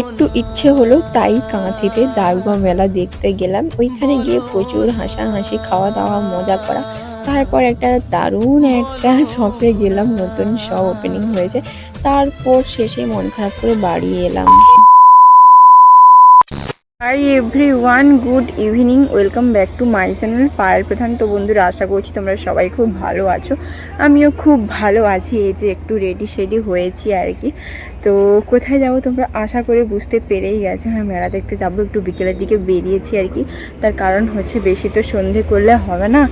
একটু ইচ্ছে হলো তাই কাঁথিতে দারুগা মেলা দেখতে গেলাম। ওইখানে গিয়ে প্রচুর হাসাহাসি খাওয়া দাওয়া মজা করা। তারপর একটা দারুণ একটা শপে গেলাম, নতুন শপ ওপেনিং হয়েছে। তারপর শেষে মন খারাপ করে বাড়ি এলাম। Hi everyone good evening welcome back to my channel পায়ের প্রধান তো বন্ধুরা, আশা করছি তোমরা সবাই খুব ভালো আছো। আমিও খুব ভালো আছি, এই যে একটু রেডি শেডি হয়েছি আর কি। তো কোথায় যাব তোমরা আশা করে বুঝতে পেরেই গেছো। হ্যাঁ মেলা দেখতে যাব, একটু বিকেলের দিকে বেরিয়েছি আর কি। তার কারণ হচ্ছে বেশি তো সন্ধে করলে হবে না।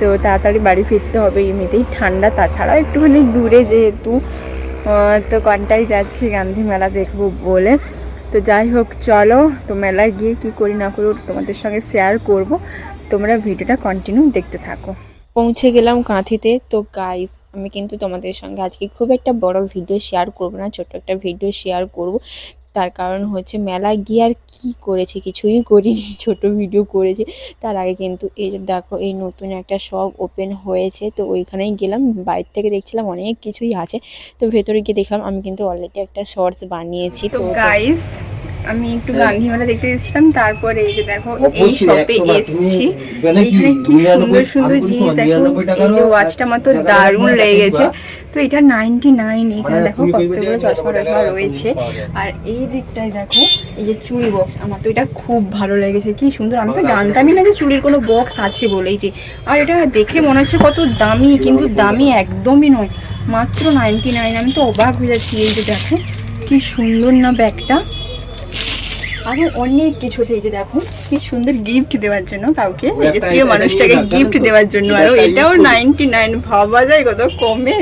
তো তাড়াতাড়ি বাড়ি ফিরতে হবে এমনিতেই ঠান্ডা। তাছাড়াও একটুখানি দূরে যেহেতু তো কনটাই যাচ্ছি গান্ধী মেলা দেখব বলে। তো যাই হোক, চলো, তো মেলায় গিয়ে কি করি না করি তোমাদের সঙ্গে শেয়ার করব। তোমরা ভিডিওটা কন্টিনিউ দেখতে থাকো। পৌঁছে গেলাম কাঁথিতে। তো গাইস আমি কিন্তু তোমাদের সঙ্গে আজকে খুব একটা বড় ভিডিও শেয়ার করব না ছোট্ট একটা ভিডিও শেয়ার করব। তার কারণ হচ্ছে মেলায় গিয়ে আর কী করেছে কিছুই করিনি ছোট ভিডিও করেছে। তার আগে কিন্তু এই যে দেখো এই নতুন একটা শপ ওপেন হয়েছে। তো ওইখানেই গেলাম বাইরে থেকে দেখছিলাম অনেক কিছুই আছে। তো ভেতরে গিয়ে দেখলাম আমি কিন্তু অলরেডি একটা শর্টস বানিয়েছি। তো গাইস আমি একটু গান্ধী মেলা দেখতে গেছিলাম তারপরে এই যে দেখো এই শপে এসেছি। এখানে কি সুন্দর সুন্দর জিনিস দেখো এই যে ওয়াচটা আমার তো দারুণ একটা লেগে গেছে। তো এটা নাইনটি নাইন এখানে মানে দেখো কতগুলো চশমা 99 টশমা রয়েছে। আর এই দিকটায় দেখো এই যে চুড়ি বক্স আমার তো এটা খুব ভালো লেগেছে কি সুন্দর। আমি তো জানতামই না যে চুড়ির কোনো বক্স আছে বলেই যে। আর এটা দেখে মনে হচ্ছে কত দামি কিন্তু দামি একদমই নয়। মাত্র নাইনটি নাইন আমি তো অবাক হয়ে যাচ্ছি এই যে দেখো কি সুন্দর না ব্যাগটা। আরও অনেক কিছু আছে এই যে দেখো কি সুন্দর গিফট দেওয়ার জন্য কাউকে এই যে প্রিয় মানুষটাকে গিফট দেওয়ার জন্য আরও এটাও। নাইনটি নাইন ভাবা যায় কত কমে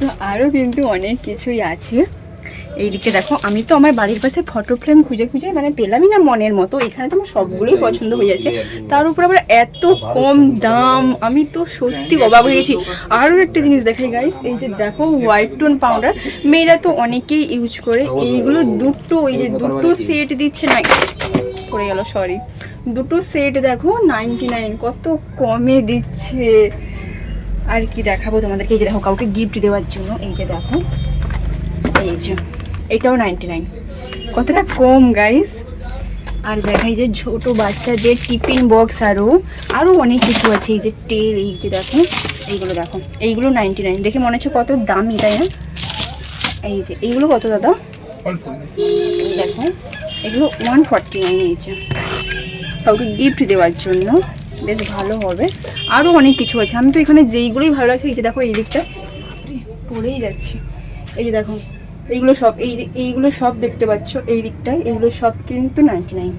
তো আরও কিন্তু অনেক কিছুই আছে এইদিকে দেখো আমি তো আমার বাড়ির পাশে ফটো ফ্রেম খুঁজে খুঁজে মানে পেলামই না মনের মতো। এখানে তো আমার সবগুলোই পছন্দ হয়ে যাচ্ছে। তার উপর আবার এত কম দাম আমি তো সত্যি অবাক হয়ে গেছি। আরও একটা জিনিস দেখাই গাইস এই যে দেখো হোয়াইট টোন পাউডার মেয়েরা তো অনেকেই ইউজ করে। এইগুলো দুটো এই যে দুটো সেট দিচ্ছে না পড়ে গেল সরি দুটো সেট দেখো নাইনটি নাইন কত কমে দিচ্ছে। আর কি দেখাবো তোমাদেরকে এই যে দেখো কাউকে গিফট দেওয়ার জন্য এই যে দেখো। এই যে এটাও নাইনটি নাইন কতটা কম গাইস আর দেখাই যে ছোট বাচ্চাদের টিফিন বক্স আরও আরও অনেক কিছু আছে। এই যে তেল, এই যে দেখো, এইগুলো দেখো। এইগুলো নাইনটি নাইন দেখে মনে হচ্ছে কত দামি, তাই না? এই যে, এইগুলো কত দাদা? এই দেখো, এগুলো ওয়ান ফর্টি নাইন নিয়েছে। কাউকে গিফট দেওয়ার জন্য। বেশ ভালো হবে। আরও অনেক কিছু আছে। আমি তো এখানে যেইগুলোই ভালো লাগছে, এই যে দেখো, এই দিকটা। পড়েই যাচ্ছে। এই যে দেখো এইগুলো সব, এই এইগুলো সব দেখতে পাচ্ছ এই দিকটায়, এইগুলো সব কিন্তু নাইনটি নাইন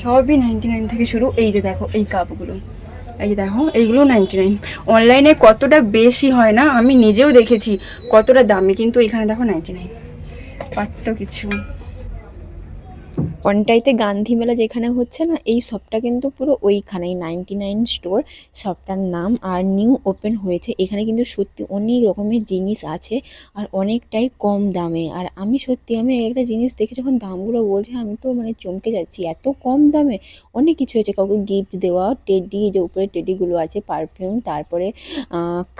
সবই নাইনটি নাইন থেকে শুরু। এই যে দেখো, এই কাপগুলো। এই দেখো, এইগুলো নাইনটি নাইন অনলাইনে কতটা বেশি হয় না? আমি নিজেও দেখেছি কতটা দামি, কিন্তু এখানে দেখো নাইনটি নাইন পারত কিছু। কন্টাইতে গান্ধী মেলা যেখানে হচ্ছে না, এই শপটা কিন্তু পুরো ওইখানেই নাইনটি নাইন স্টোর শপটার নাম আর নিউ ওপেন হয়েছে। এখানে কিন্তু সত্যি অনেক রকমের জিনিস আছে আর অনেকটাই কম দামে। আর আমি সত্যি, আমি একটা জিনিস দেখে যখন দামগুলো বলছে, আমি তো মানে চমকে যাচ্ছি। এত কম দামে অনেক কিছু আছে কাউকে গিফট দেওয়া টেডি যে উপরে টেডিগুলো আছে পারফিউম তারপরে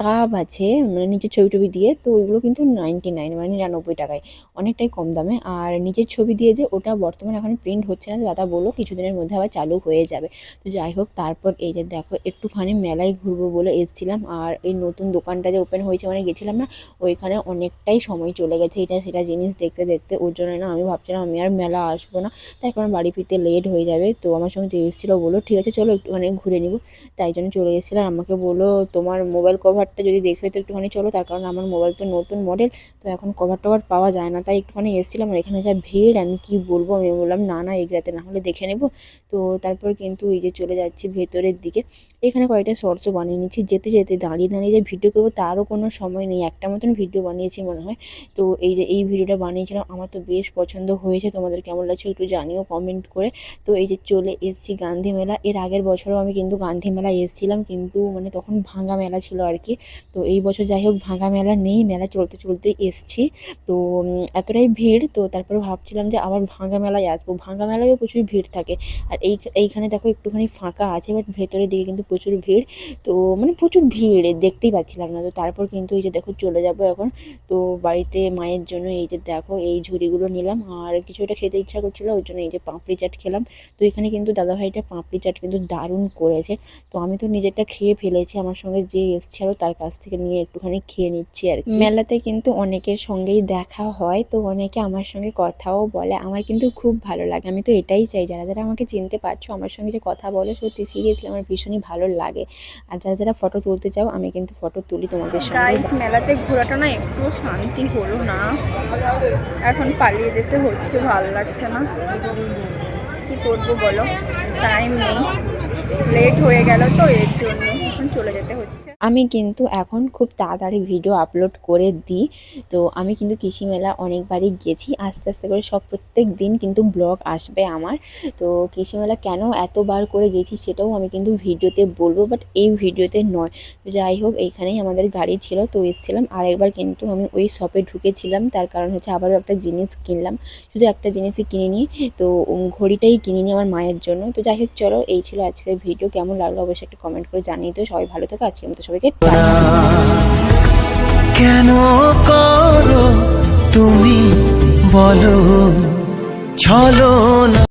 কাপ আছে মানে নিচে ছবি টবি দিয়ে, তো ওইগুলো কিন্তু নাইনটি নাইন মানে নিরানব্বই টাকায়। অনেকটাই কম দামে। আর নিচের ছবি দিয়ে যে ওটা বর্তমানে এখন প্রিন্ট হচ্ছে না দাদা বলল কিছুদিনের মধ্যে আবার চালু হয়ে যাবে। তো যাই হোক, তারপর এই যে দেখো, একটুখানি মেলায় ঘুরবো বলে এসেছিলাম, আর এই নতুন দোকানটা যে ওপেন হয়েছে মানে গেছিলাম না, ওইখানে অনেকটাই সময় চলে গেছে, এটা সেটা জিনিস দেখতে দেখতে, ওর জন্য না আমি ভাবছিলাম আমি আর মেলা আসব না তাই কারণ বাড়ি ফিরতে লেট হয়ে যাবে, তো আমার সঙ্গে যে এসেছিল বলল, ঠিক আছে, চলো একটুখানি ঘুরে নিব। তাই জন্য চলে এসেছিলাম আমাকে বলল, তোমার মোবাইল কভারটা যদি দেখবে তো একটুখানি চলো, তার কারণ আমার মোবাইল তো নতুন মডেল তো এখন কভার টভার পাওয়া যায় না। তাই একটুখানি এসেছিলাম, আর এখানে যা ভিড়, আমি কি বলব, আমি বললাম না না এগুলাতে না হলে দেখে নেব। তো তারপর কিন্তু এই যে চলে যাচ্ছি ভেতরের দিকে। এখানে কয়েকটা শর্টসও বানিয়ে নিচ্ছি। যেতে যেতে দাঁড়িয়ে দাঁড়িয়ে যে ভিডিও করব তারও কোনো সময় নেই। একটা মতন ভিডিও বানিয়েছি মনে হয়। তো এই যে এই ভিডিওটা বানিয়েছিলাম, আমার তো বেশ পছন্দ হয়েছে। তোমাদের কেমন লাগছে একটু জানিও কমেন্ট করে। তো এই যে চলে এসেছি গান্ধী মেলা। এর আগের বছরও আমি কিন্তু গান্ধী মেলা এসেছিলাম। কিন্তু মানে তখন ভাঙা মেলা ছিল আর কি। তো এই বছর যাই হোক ভাঙা মেলা নেই। মেলা চলতে চলতে এসছি। তো এতটাই ভিড়। তো তারপরে ভাবছিলাম যে আবার ভাঙা মেলায় আসব আসব ভাঙা মেলায়ও প্রচুর ভিড় থাকে। আর এই এইখানে দেখো একটুখানি ফাঁকা আছে বাট ভেতরের দিকে কিন্তু প্রচুর ভিড়। তো মানে প্রচুর ভিড় দেখতেই পাচ্ছিলাম না। তো তারপর কিন্তু এই যে দেখো চলে যাব এখন। তো বাড়িতে মায়ের জন্য এই যে দেখো এই ঝুড়িগুলো নিলাম। আর কিছু এটা খেতে ইচ্ছা করছিল, ওই জন্য এই যে পাঁপড়ি চাট খেলাম। তো এখানে কিন্তু দাদাভাইটা পাঁপড়ি চাট কিন্তু দারুণ করেছে। তো আমি তো নিজেরটা খেয়ে ফেলেছি, আমার সঙ্গে যে এসছে আরও তার কাছ থেকে নিয়ে একটুখানি খেয়ে নিচ্ছি আর মেলাতে কিন্তু অনেকের সঙ্গেই দেখা হয়, তো অনেকে আমার সঙ্গে কথাও বলে। আমার কিন্তু খুব ভালো লাগে। আমি তো এটাই চাই, যারা যারা আমাকে চিনতে পারছ, আমার সঙ্গে যে কথা বলো, সত্যি সিরিয়াসলি আমার ভীষণই ভালো লাগে। আর যারা যারা ফটো তুলতে চাও, আমি কিন্তু ফটো তুলি তোমাদের সঙ্গে। মেলাতে ঘোরাটা না একটু শান্তি হলো না। এখন পালিয়ে যেতে হচ্ছে, ভালো লাগছে না। কি করব বলো? টাইম নেই। লেট হয়ে গেল তো, এর জন্য। এখন চলে যেতে হচ্ছে। আমি কিন্তু এখন খুব তাড়াতাড়ি ভিডিও আপলোড করে দিই। তো আমি কিন্তু কৃষি মেলা অনেকবারই গেছি। আস্তে আস্তে করে সব প্রত্যেক দিন কিন্তু ব্লগ আসবে আমার। তো কৃষি মেলা কেন এতবার করে গেছি সেটাও আমি কিন্তু ভিডিওতে বলব বাট এই ভিডিওতে নয়। তো যাই হোক, এইখানেই আমাদের গাড়ি ছিল, তো এসেছিলাম। আরেকবার কিন্তু আমি ওই শপে ঢুকেছিলাম। তার কারণ হচ্ছে আবারও একটা জিনিস কিনলাম। শুধু একটা জিনিসই কিনে নিই তো ঘড়িটাই কিনে নিই আমার মায়ের জন্য। তো যাই হোক, চলো, এই ছিল আজকের ভিডিও কেমন লাগল অবশ্যই একটা কমেন্ট করে জানিয়ে তো সবাই ভালো থেকো আজকের মতো সবাইকে। কেন করো তুমি বলো ছলো না